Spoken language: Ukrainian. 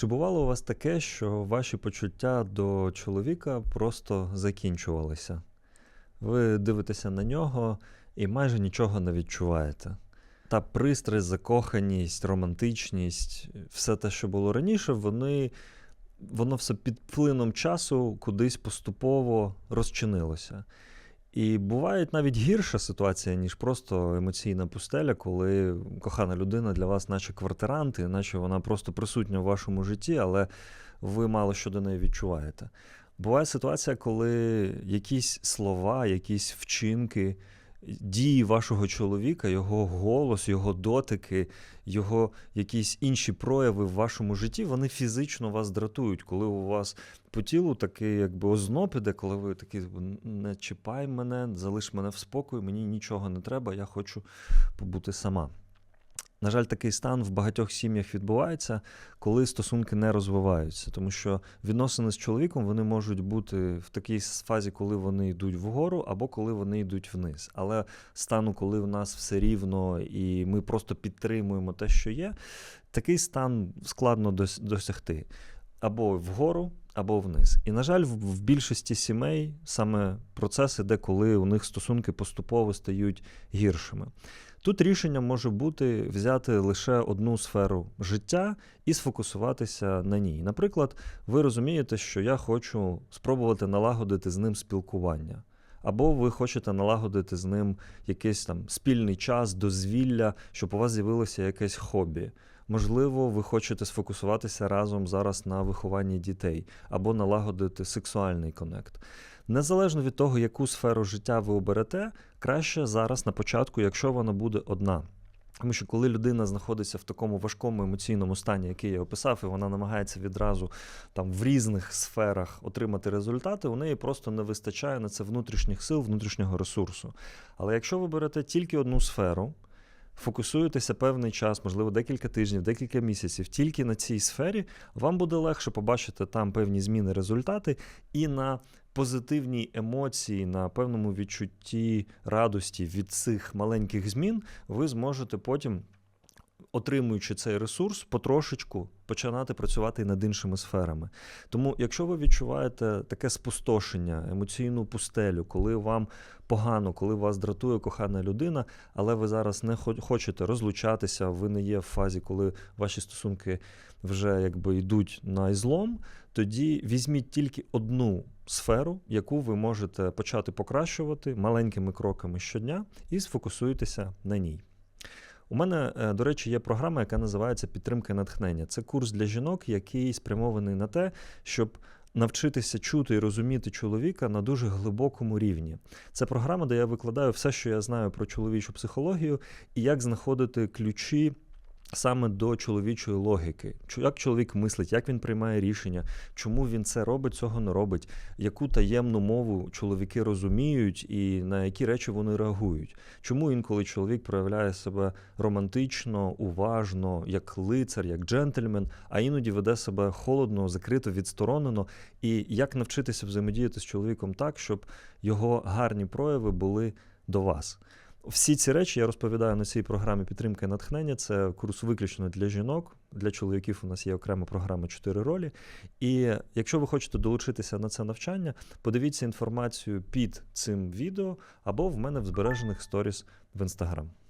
Чи бувало у вас таке, що ваші почуття до чоловіка просто закінчувалися? Ви дивитеся на нього і майже нічого не відчуваєте. Та пристрасть, закоханість, романтичність, все те, що було раніше, вони, воно все під вплином часу кудись поступово розчинилося. І буває навіть гірша ситуація, ніж просто емоційна пустеля, коли кохана людина для вас, наче квартирант, наче вона просто присутня в вашому житті, але ви мало що до неї відчуваєте. Буває ситуація, коли якісь слова, якісь вчинки, дії вашого чоловіка, його голос, його дотики, його якісь інші прояви в вашому житті, вони фізично вас дратують, коли у вас по тілу такий якби озноб іде, коли ви такі не чіпай мене, залиш мене в спокої, мені нічого не треба, я хочу побути сама. На жаль, такий стан в багатьох сім'ях відбувається, коли стосунки не розвиваються, тому що відносини з чоловіком вони можуть бути в такій фазі, коли вони йдуть вгору, або коли вони йдуть вниз. Але стану, коли в нас все рівно і ми просто підтримуємо те, що є, такий стан складно досягти або вгору, або вниз. І, на жаль, в більшості сімей саме процес іде, коли у них стосунки поступово стають гіршими. Тут рішення може бути взяти лише одну сферу життя і сфокусуватися на ній. Наприклад, ви розумієте, що я хочу спробувати налагодити з ним спілкування. Або ви хочете налагодити з ним якийсь там спільний час, дозвілля, щоб у вас з'явилося якесь хобі. Можливо, ви хочете сфокусуватися разом зараз на вихованні дітей або налагодити сексуальний конект. Незалежно від того, яку сферу життя ви оберете, краще зараз на початку, якщо вона буде одна. Тому що коли людина знаходиться в такому важкому емоційному стані, який я описав, і вона намагається відразу там в різних сферах отримати результати, у неї просто не вистачає на це внутрішніх сил, внутрішнього ресурсу. Але якщо ви берете тільки одну сферу, фокусуєтеся певний час, можливо, декілька тижнів, декілька місяців, тільки на цій сфері, вам буде легше побачити там певні зміни, результати і на позитивній емоції, на певному відчутті радості від цих маленьких змін, ви зможете потім. Отримуючи цей ресурс, потрошечку починати працювати над іншими сферами. Тому, якщо ви відчуваєте таке спустошення, емоційну пустелю, коли вам погано, коли вас дратує кохана людина, але ви зараз не хочете розлучатися, ви не є в фазі, коли ваші стосунки вже якби йдуть на ізлом, тоді візьміть тільки одну сферу, яку ви можете почати покращувати маленькими кроками щодня, і сфокусуйтеся на ній. У мене, е, до речі, є програма, яка називається Підтримка натхнення. Це курс для жінок, який спрямований на те, щоб навчитися чути і розуміти чоловіка на дуже глибокому рівні. Це програма, де я викладаю все, що я знаю про чоловічу психологію, і як знаходити ключі саме до чоловічої логіки, як чоловік мислить, як він приймає рішення, чому він це робить, цього не робить, яку таємну мову чоловіки розуміють і на які речі вони реагують. Чому інколи чоловік проявляє себе романтично, уважно, як лицар, як джентльмен, а іноді веде себе холодно, закрито, відсторонено, і як навчитися взаємодіяти з чоловіком так, щоб його гарні прояви були до вас. Всі ці речі я розповідаю на цій програмі підтримки і натхнення. Це курс виключно для жінок. Для чоловіків у нас є окрема програма «4 ролі. І якщо ви хочете долучитися на це навчання, подивіться інформацію під цим відео або в мене в збережених сторіс в інстаграм.